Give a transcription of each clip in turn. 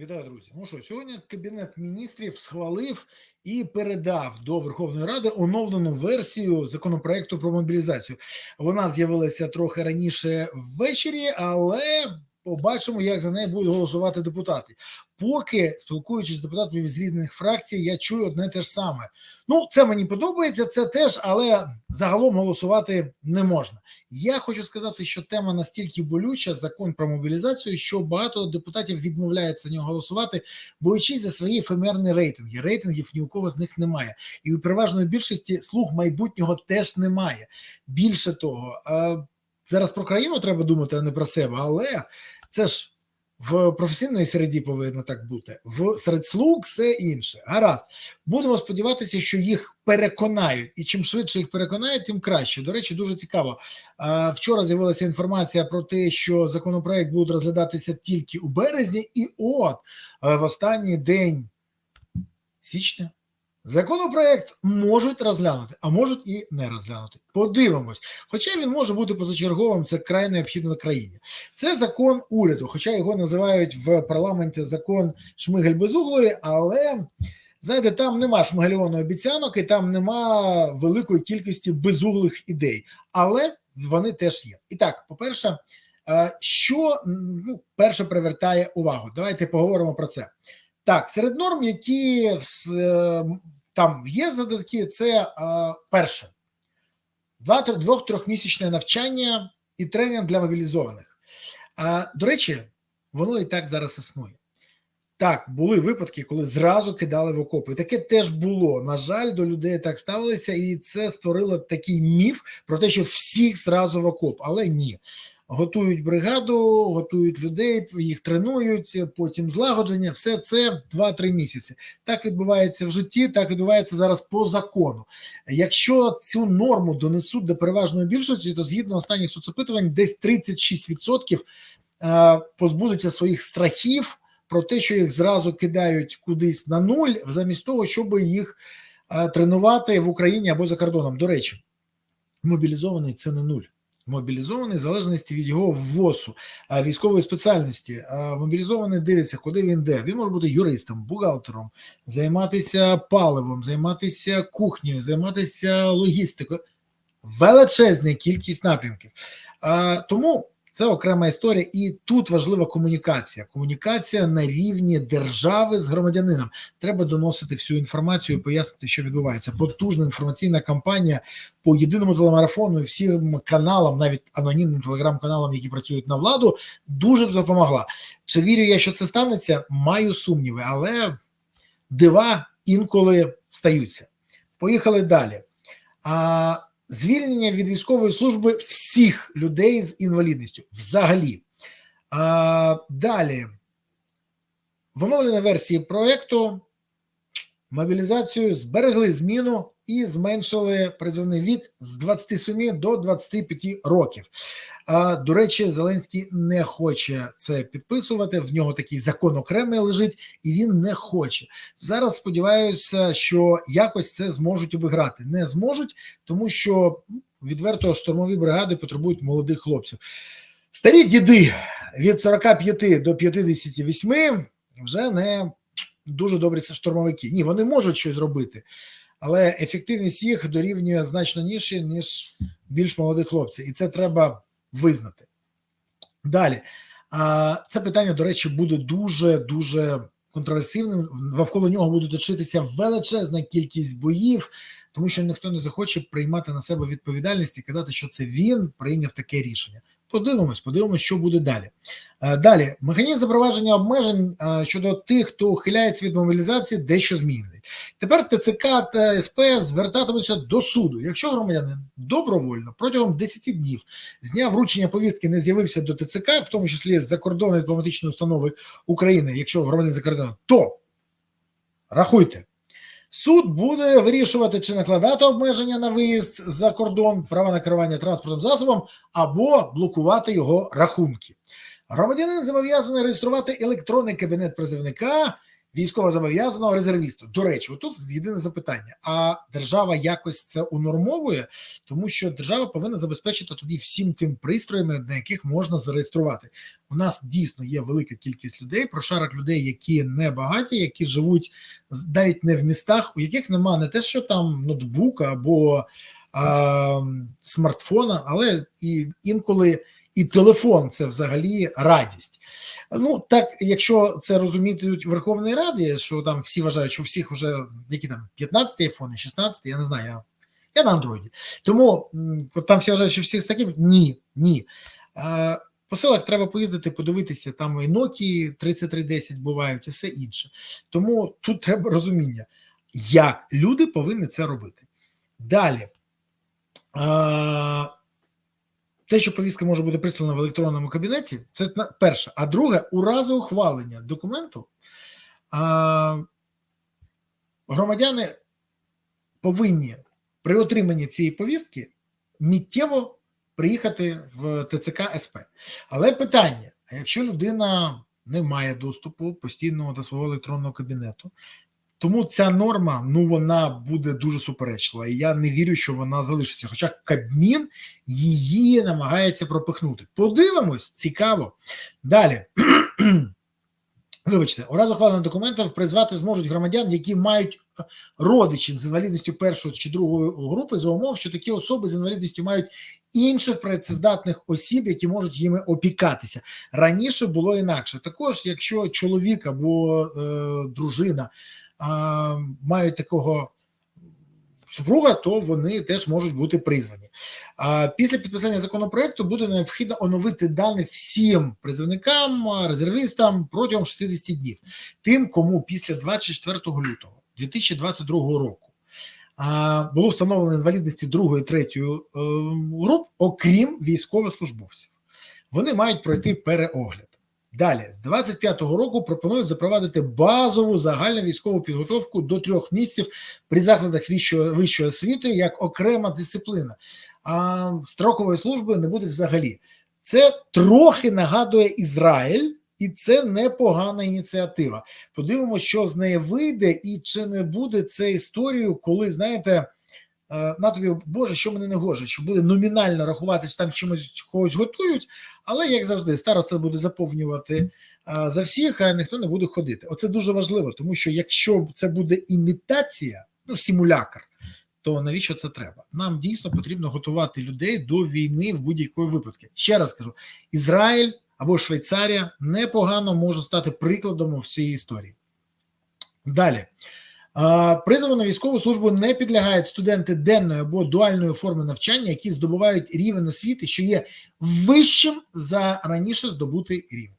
Вітаю, друзі. Ну що, сьогодні Кабінет міністрів схвалив і передав до Верховної Ради оновлену версію законопроекту про мобілізацію. Вона з'явилася трохи раніше ввечері, але побачимо, як за неї будуть голосувати депутати. Поки спілкуючись з депутатами з різних фракцій, я чую одне те ж саме. Ну, це мені подобається, це теж, але загалом голосувати не можна. Я хочу сказати, що тема настільки болюча, закон про мобілізацію, що багато депутатів відмовляються за нього голосувати, боючись за свої ефемерні рейтинги. Рейтингів ні у кого з них немає, і у переважної більшості слуг майбутнього теж немає. Більше того, е, зараз про країну треба думати, а не про себе, але це ж. В професійній середі повинно так бути, в серед слуг все інше. Гаразд, будемо сподіватися, що їх переконають, і чим швидше їх переконають, тим краще. До речі, дуже цікаво. Вчора з'явилася інформація про те, що законопроект буде розглядатися тільки у березні, і от в останній день січня. Законопроект можуть розглянути, а можуть і не розглянути. Подивимось. Хоча він може бути позачерговим, це край необхідно країні. Це закон уряду, хоча його називають в парламенті закон Шмигель Безуглої, але знаєте, там нема шмигельоної обіцянок і там нема великої кількості безуглих ідей, але вони теж є. І так, по-перше, що ну, перше привертає увагу? Давайте поговоримо про це. Так, серед норм, які там є задатки, це перше двох-трьохмісячне навчання і тренінг для мобілізованих. А, До речі, воно і так зараз існує. Так, були випадки, коли зразу кидали в окопи. Таке теж було. На жаль, до людей так ставилися, і це створило такий міф про те, що всіх зразу в окоп, але ні готують бригаду, готують людей, їх тренують, потім злагодження. Все це 2-3 місяці. Так відбувається в житті, так відбувається зараз по закону. Якщо цю норму донесуть до переважної більшості, то згідно останніх соцопитувань, десь 36% е, позбудуться своїх страхів про те, що їх зразу кидають кудись на нуль, замість того, щоб їх е, тренувати в Україні або за кордоном. До речі, мобілізований це не нуль мобілізований в залежності від його ввосу військової спеціальності. Мобілізований дивиться, куди він де. Він може бути юристом, бухгалтером, займатися паливом, займатися кухнею, займатися логістикою. Величезна кількість напрямків. Тому це окрема історія, і тут важлива комунікація. Комунікація на рівні держави з громадянином. Треба доносити всю інформацію, пояснити, що відбувається. Потужна інформаційна кампанія по єдиному телемарафону і всім каналам, навіть анонімним телеграм-каналам, які працюють на владу, дуже допомогла. Чи вірю я, що це станеться? Маю сумніви, але дива інколи стаються. Поїхали далі. А звільнення від військової служби всіх людей з інвалідністю взагалі. А, Далі в оновленій версії проекту мобілізацію зберегли зміну і зменшили призовний вік з 27 до 25 років. До речі, Зеленський не хоче це підписувати. В нього такий закон окремий лежить, і він не хоче. Зараз сподіваюся, що якось це зможуть обіграти. Не зможуть, тому що ну, відверто штурмові бригади потребують молодих хлопців. Старі діди від 45 до 58 вже не дуже добрі штурмовики. Ні, вони можуть щось зробити, але ефективність їх дорівнює значно ніжче, ніж більш молодих хлопців, і це треба визнати. Далі, це питання, до речі, буде дуже дуже контроверсивним. Навколо нього буде точитися величезна кількість боїв, тому що ніхто не захоче приймати на себе відповідальність і казати, що це він прийняв таке рішення. Подивимось, подивимось, що буде далі. Е, далі, механізм запровадження обмежень е, щодо тих, хто ухиляється від мобілізації, дещо змінений. Тепер ТЦК та СП звертатимуться до суду. Якщо громадянин добровольно протягом 10 днів з дня вручення повістки не з'явився до ТЦК, в тому числі за кордони дипломатичної установи України, якщо громадянин за кордоном, то рахуйте. Суд буде вирішувати, чи накладати обмеження на виїзд за кордон, право на керування транспортним засобом або блокувати його рахунки. Громадянин зобов'язаний реєструвати електронний кабінет призивника військовозобов'язаного резервіста. До речі, отут єдине запитання: а держава якось це унормовує, тому що держава повинна забезпечити тоді всім тим пристроями, на яких можна зареєструвати. У нас дійсно є велика кількість людей, прошарок людей, які не багаті, які живуть навіть не в містах, у яких нема не те, що там ноутбука або а, смартфона, але і інколи і телефон це взагалі радість. Ну так, якщо це розуміють в Верховній Раді, що там всі вважають, що у всіх вже які там 15 айфони, 16, я не знаю. Я, на андроїді. Тому там всі вважають, що всі з таким. Ні, ні. По селах треба поїздити, подивитися, там і Nokia 3310 бувають, і все інше. Тому тут треба розуміння, як люди повинні це робити. Далі. Те, що повістка може бути прислана в електронному кабінеті, це перше. А друге, у разі ухвалення документу а, громадяни повинні при отриманні цієї повістки миттєво приїхати в ТЦК СП. Але питання: якщо людина не має доступу постійного до свого електронного кабінету, тому ця норма ну вона буде дуже суперечлива, і я не вірю, що вона залишиться. Хоча Кабмін її намагається пропихнути. Подивимось, цікаво. Далі. Вибачте, у разі ухвалення документів призвати зможуть громадян, які мають е, родичів з інвалідністю першої чи другої групи, за умов, що такі особи з інвалідністю мають інших працездатних осіб, які можуть їми опікатися. Раніше було інакше. Також, якщо чоловік або е, дружина мають такого супруга, то вони теж можуть бути призвані. Після підписання законопроекту буде необхідно оновити дані всім призовникам, резервістам протягом 60 днів. Тим, кому після 24 лютого 2022 року було встановлено інвалідності другої третьої е, груп, окрім військовослужбовців. Вони мають пройти переогляд. Далі, з 25-го року пропонують запровадити базову загальну військову підготовку до трьох місяців при закладах вищої, вищої освіти як окрема дисципліна. А строкової служби не буде взагалі. Це трохи нагадує Ізраїль, і це непогана ініціатива. Подивимося, що з неї вийде, і чи не буде це історією, коли знаєте. Е, На тобі, Боже, що мене не гоже, що буде номінально рахувати, що там чимось когось готують, але як завжди, староста буде заповнювати за всіх, а ніхто не буде ходити. Оце дуже важливо, тому що якщо це буде імітація, ну симулякр, то навіщо це треба? Нам дійсно потрібно готувати людей до війни в будь-якої випадку. Ще раз кажу: Ізраїль або Швейцарія непогано може стати прикладом в цій історії. Далі. Призову на військову службу не підлягають студенти денної або дуальної форми навчання, які здобувають рівень освіти, що є вищим за раніше здобутий рівень.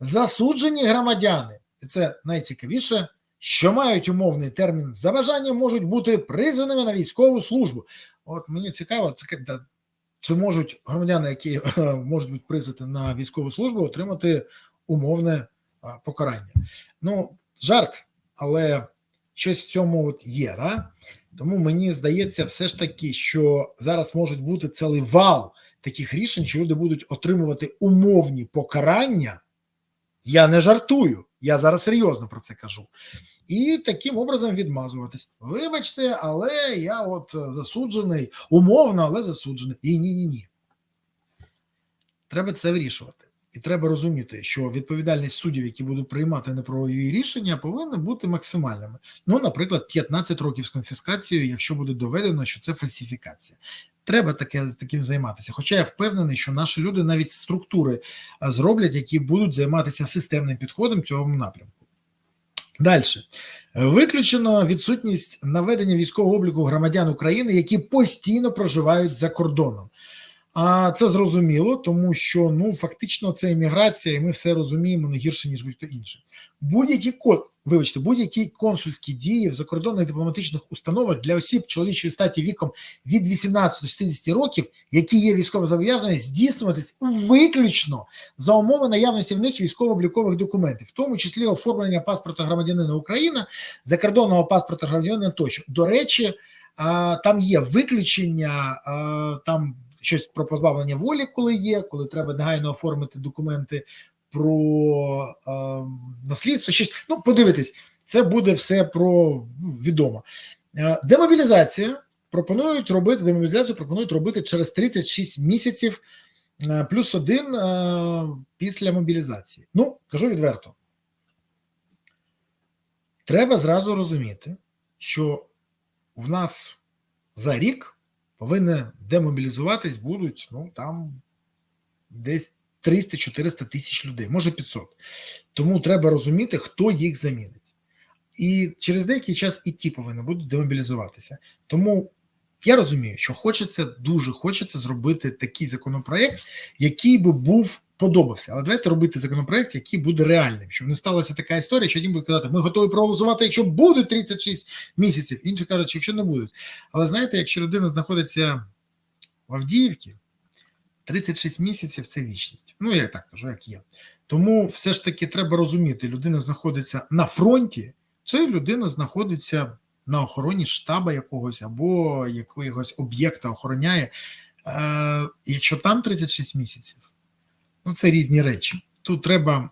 Засуджені громадяни, і це найцікавіше, що мають умовний термін за бажанням, можуть бути призваними на військову службу. От мені цікаво, це чи можуть громадяни, які е, можуть бути призвані на військову службу, отримати умовне покарання. Ну, жарт, але щось в цьому от є. Да? Тому мені здається, все ж таки, що зараз можуть бути цілий вал таких рішень, що люди будуть отримувати умовні покарання. Я не жартую, я зараз серйозно про це кажу. І таким образом відмазуватись. Вибачте, але я от засуджений, умовно, але засуджений. І ні, ні, ні. Треба це вирішувати. І треба розуміти, що відповідальність суддів, які будуть приймати неправові рішення, повинна бути максимальними. Ну, наприклад, 15 років з конфіскацією, якщо буде доведено, що це фальсифікація. Треба таке таким займатися. Хоча я впевнений, що наші люди навіть структури зроблять, які будуть займатися системним підходом в цьому напрямку. Далі виключено відсутність наведення військового обліку громадян України, які постійно проживають за кордоном. А це зрозуміло, тому що ну фактично це імміграція, і ми все розуміємо не гірше ніж будь-хто інший. Будь-які вибачте, будь-які консульські дії в закордонних дипломатичних установах для осіб чоловічої статі віком від 18 до 60 років, які є військово зобов'язані, здійснюватись виключно за умови наявності в них військово-облікових документів, в тому числі оформлення паспорта громадянина України, закордонного паспорта громадянина тощо. До речі, там є виключення, там щось про позбавлення волі, коли є, коли треба негайно оформити документи про е, наслідство. Щось ну подивитись, це буде все про ну, відомо. Е, демобілізація пропонують робити демобілізацію, пропонують робити через 36 місяців е, плюс один е, після мобілізації. Ну кажу відверто. Треба зразу розуміти, що в нас за рік повинні демобілізуватись будуть ну там десь 300-400 тисяч людей, може 500. Тому треба розуміти, хто їх замінить. І через деякий час і ті повинні будуть демобілізуватися. Тому я розумію, що хочеться дуже хочеться зробити такий законопроект, який би був подобався. Але давайте робити законопроект, який буде реальним, щоб не сталася така історія, що один буде казати, ми готові проголосувати, якщо будуть 36 місяців. Інші кажуть, якщо не будуть. Але знаєте, якщо людина знаходиться в Авдіївці, 36 місяців це вічність. Ну, я так кажу, як є. Тому все ж таки треба розуміти, людина знаходиться на фронті, чи людина знаходиться на охороні штаба якогось або якогось об'єкта охороняє. Е, Якщо там 36 місяців, ну це різні речі. Тут треба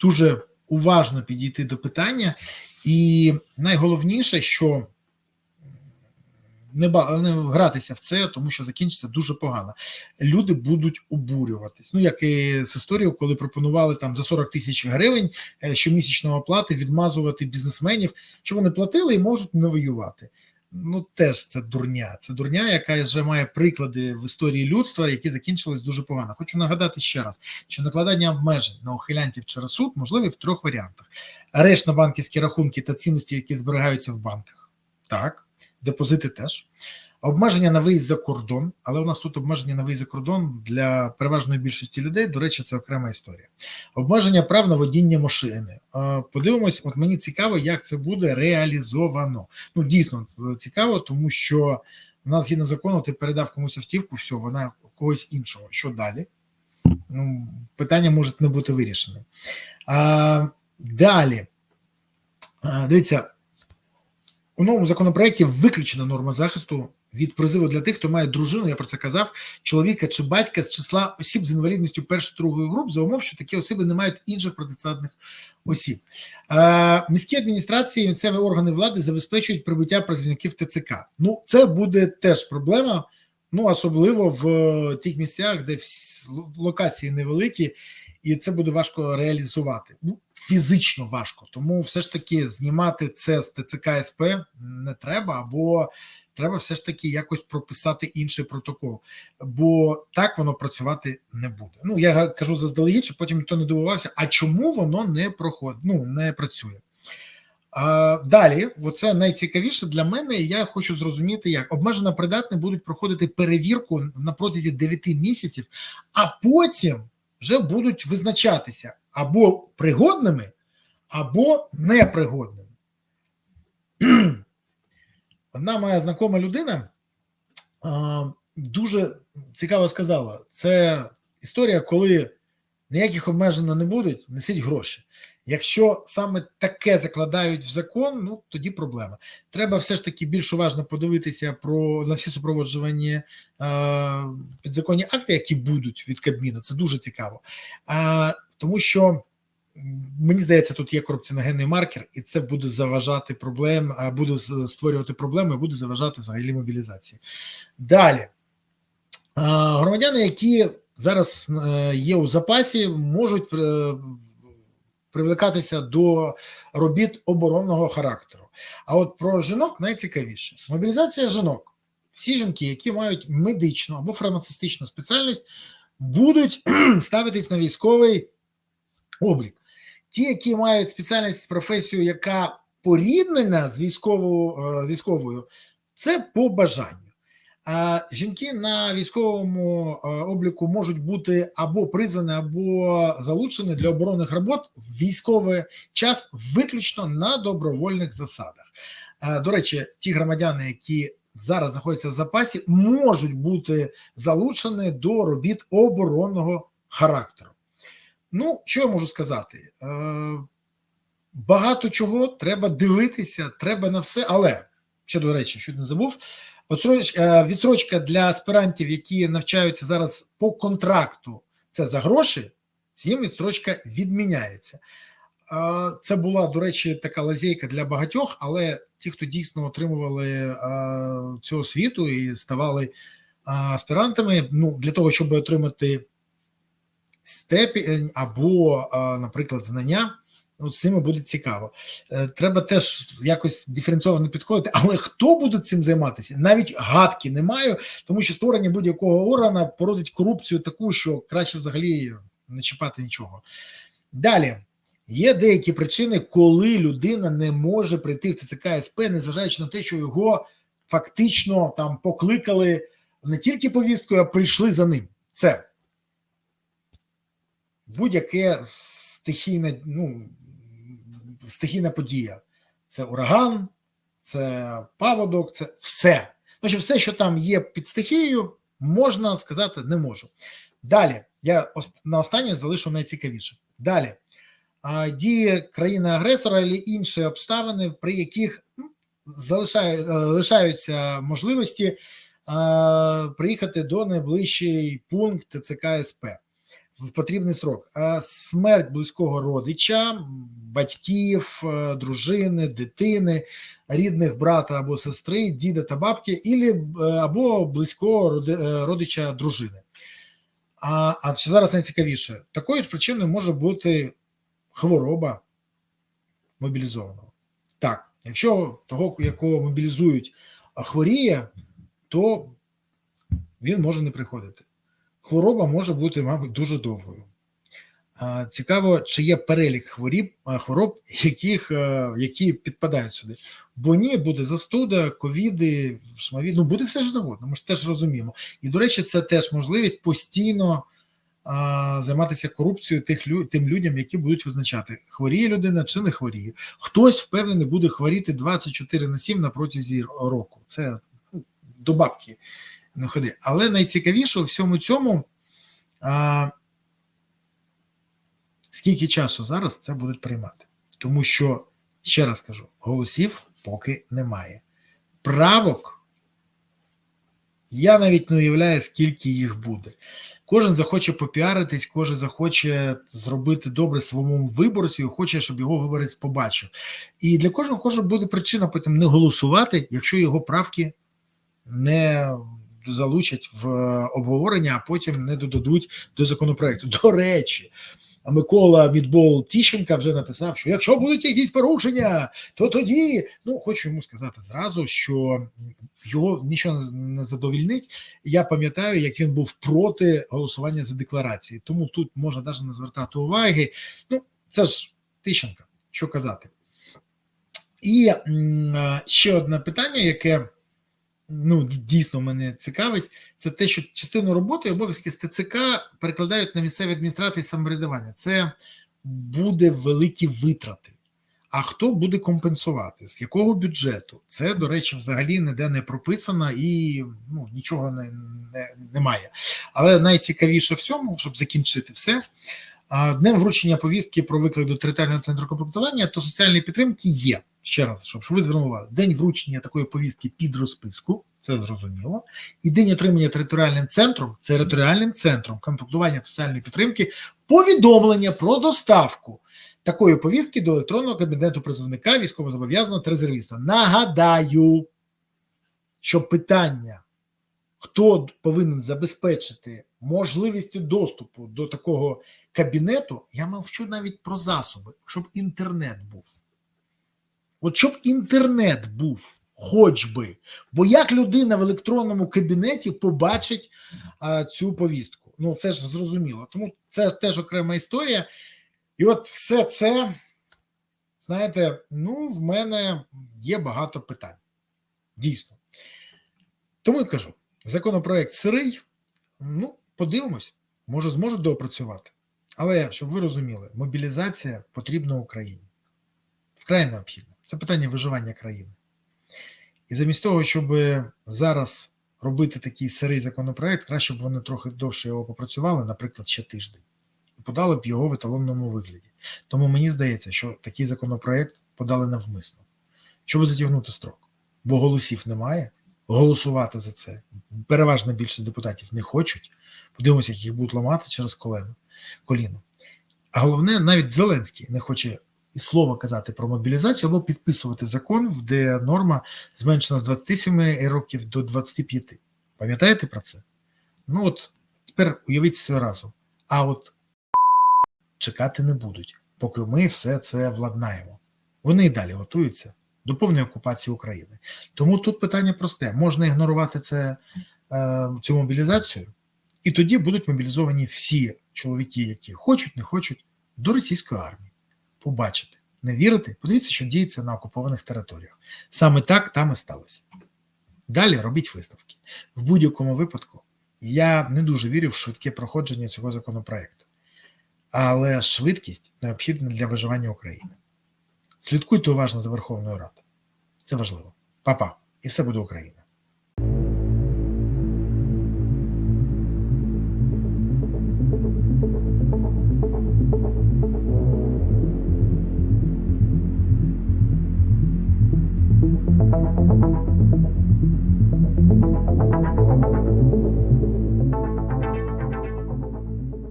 дуже уважно підійти до питання, і найголовніше, що не, ба- не гратися в це, тому що закінчиться дуже погано. Люди будуть обурюватись. Ну як і з історією, коли пропонували там за 40 тисяч гривень е, щомісячної оплати відмазувати бізнесменів, що вони платили і можуть не воювати. Ну теж це дурня. Це дурня, яка вже має приклади в історії людства, які закінчились дуже погано. Хочу нагадати ще раз, що накладання обмежень на ухилянтів через суд можливі в трьох варіантах: арешт на банківські рахунки та цінності, які зберігаються в банках. Так депозити теж. Обмеження на виїзд за кордон, але у нас тут обмеження на виїзд за кордон для переважної більшості людей. До речі, це окрема історія. Обмеження прав на водіння машини. Подивимось, от мені цікаво, як це буде реалізовано. Ну, дійсно цікаво, тому що у нас згідно закону, ти передав комусь автівку, все, вона когось іншого. Що далі? Ну, питання може не бути вирішене. А, Далі. Дивіться, у новому законопроекті виключена норма захисту від призиву для тих, хто має дружину, я про це казав, чоловіка чи батька з числа осіб з інвалідністю першої другої груп за умов, що такі особи не мають інших протицидних осіб. Е, міські адміністрації місцеві органи влади забезпечують прибуття працівників ТЦК. Ну, це буде теж проблема. Ну, особливо в тих місцях, де локації невеликі, і це буде важко реалізувати. Фізично важко. Тому все ж таки знімати це з ТЦК СП не треба, або треба все ж таки якось прописати інший протокол, бо так воно працювати не буде. Ну я кажу заздалегідь, щоб потім ніхто не дивувався, а чому воно не проходить, ну не працює. Далі, оце найцікавіше для мене. Я хочу зрозуміти, як обмежено придатні будуть проходити перевірку на протязі 9 місяців, а потім вже будуть визначатися або пригодними, або непригодними. Одна моя знакома людина дуже цікаво сказала: це історія, коли ніяких обмежень не будуть, несіть гроші. Якщо саме таке закладають в закон, ну тоді проблема. Треба все ж таки більш уважно подивитися про на всі супроводжувані е, підзаконні акти, які будуть від Кабміну. Це дуже цікаво. А, Тому що мені здається, тут є корупціоногенний маркер, і це буде заважати проблем, буде створювати проблеми, буде заважати взагалі мобілізації. Далі громадяни, які зараз е, є у запасі, можуть. Е, привлекатися до робіт оборонного характеру. А от про жінок найцікавіше: мобілізація жінок. Всі жінки, які мають медичну або фармацевтичну спеціальність, будуть ставитись на військовий облік. Ті, які мають спеціальність професію, яка поріднена з військовою, військовою, це по бажанню. А жінки на військовому обліку можуть бути або призвані, або залучені для оборонних робот в військовий час виключно на добровольних засадах. До речі, ті громадяни, які зараз знаходяться в запасі, можуть бути залучені до робіт оборонного характеру. Ну, що я можу сказати? Багато чого треба дивитися, треба на все, але ще до речі, що не забув. Відсрочка для аспірантів, які навчаються зараз по контракту, це за гроші. Цим відстрочка відміняється. Це була, до речі, така лазейка для багатьох, але ті, хто дійсно отримували цю освіту і ставали аспірантами, ну для того, щоб отримати степінь або, наприклад, знання. От з цим буде цікаво. Е, Треба теж якось диференційовано підходити, але хто буде цим займатися? Навіть гадки не маю, тому що створення будь-якого органа породить корупцію таку, що краще взагалі не чіпати нічого. Далі є деякі причини, коли людина не може прийти в ТЦК СП, незважаючи на те, що його фактично там покликали не тільки повісткою, а прийшли за ним. Це будь-яке стихійне, ну, стихійна подія. Це ураган, це паводок, це все. Значить, все, що там є під стихією, можна сказати, не можу. Далі, я на останнє залишу найцікавіше. Далі, дії країни-агресора або інші обставини, при яких ну, залишаю, лишаються можливості приїхати до найближчий пункт ТЦК СП в потрібний срок. А смерть близького родича, батьків, дружини, дитини, рідних брата або сестри, діда та бабки, ілі, або близького родича дружини. А а що зараз найцікавіше, такою ж причиною може бути хвороба мобілізованого. Так, якщо того, якого мобілізують, хворіє, то він може не приходити хвороба може бути, мабуть, дуже довгою. Цікаво, чи є перелік хворіб, хвороб, яких, які підпадають сюди. Бо ні, буде застуда, ковіди, шмаві, ну буде все ж завгодно, ми ж теж розуміємо. І, до речі, це теж можливість постійно а, займатися корупцією тих тим людям, які будуть визначати, хворіє людина чи не хворіє. Хтось впевнений буде хворіти 24 на 7 на протязі року. Це ну, до бабки не ходи. Але найцікавіше у всьому цьому, а, скільки часу зараз це будуть приймати. Тому що, ще раз кажу, голосів поки немає. Правок. Я навіть не уявляю, скільки їх буде. Кожен захоче попіаритись, кожен захоче зробити добре своєму виборцю, хоче, щоб його виборець побачив. І для кожного кожного буде причина потім не голосувати, якщо його правки не залучать в обговорення, а потім не додадуть до законопроекту. До речі, Микола Відбол Тіщенка вже написав, що якщо будуть якісь порушення, то тоді ну хочу йому сказати зразу, що його нічого не задовільнить. Я пам'ятаю, як він був проти голосування за декларації, тому тут можна навіть не звертати уваги. Ну це ж Тищенка, що казати. І ще одне питання, яке ну дійсно мене цікавить, це те, що частину роботи і обов'язки з ТЦК перекладають на місцеві адміністрації самоврядування. Це буде великі витрати. А хто буде компенсувати? З якого бюджету? Це, до речі, взагалі ніде не прописано і ну, нічого не, не, немає. Але найцікавіше в цьому, щоб закінчити все. Днем вручення повістки про виклик до територіального центру комплектування, то соціальної підтримки є ще раз, щоб ви звернули день вручення такої повістки під розписку, це зрозуміло, і день отримання територіальним центром, територіальним центром комплектування соціальної підтримки, повідомлення про доставку такої повістки до електронного кабінету призовника військовозобов'язаного та резервіста. Нагадаю, що питання, хто повинен забезпечити можливістю доступу до такого кабінету, я мовчу навіть про засоби, щоб інтернет був. От щоб інтернет був, хоч би. Бо як людина в електронному кабінеті побачить а, цю повістку? Ну це ж зрозуміло. Тому це теж окрема історія. І от все це, знаєте, ну, в мене є багато питань. Дійсно. Тому я кажу: законопроект сирий, ну, подивимось, може, зможуть доопрацювати. Але щоб ви розуміли, мобілізація потрібна Україні. Вкрай необхідна. Це питання виживання країни. І замість того, щоб зараз робити такий сирий законопроект, краще б вони трохи довше його попрацювали, наприклад, ще тиждень, і подали б його в еталонному вигляді. Тому мені здається, що такий законопроект подали навмисно, щоб затягнути строк. Бо голосів немає. Голосувати за це. Переважна більшість депутатів не хочуть. Подивимося, як їх будуть ламати через колено, коліно. А головне, навіть Зеленський не хоче і слова казати про мобілізацію або підписувати закон, де норма зменшена з 27 років до 25. Пам'ятаєте про це? Ну от тепер уявіть себе разом. А от чекати не будуть, поки ми все це владнаємо. Вони і далі готуються до повної окупації України. Тому тут питання просте: можна ігнорувати це, е, цю мобілізацію, і тоді будуть мобілізовані всі чоловіки, які хочуть, не хочуть, до російської армії. Побачите, не вірите? Подивіться, що діється на окупованих територіях. Саме так там і сталося. Далі робіть висновки. В будь-якому випадку я не дуже вірю в швидке проходження цього законопроекту. Але швидкість необхідна для виживання України. Слідкуйте уважно за Верховною Радою. Це важливо. Па-па. І все буде Україна.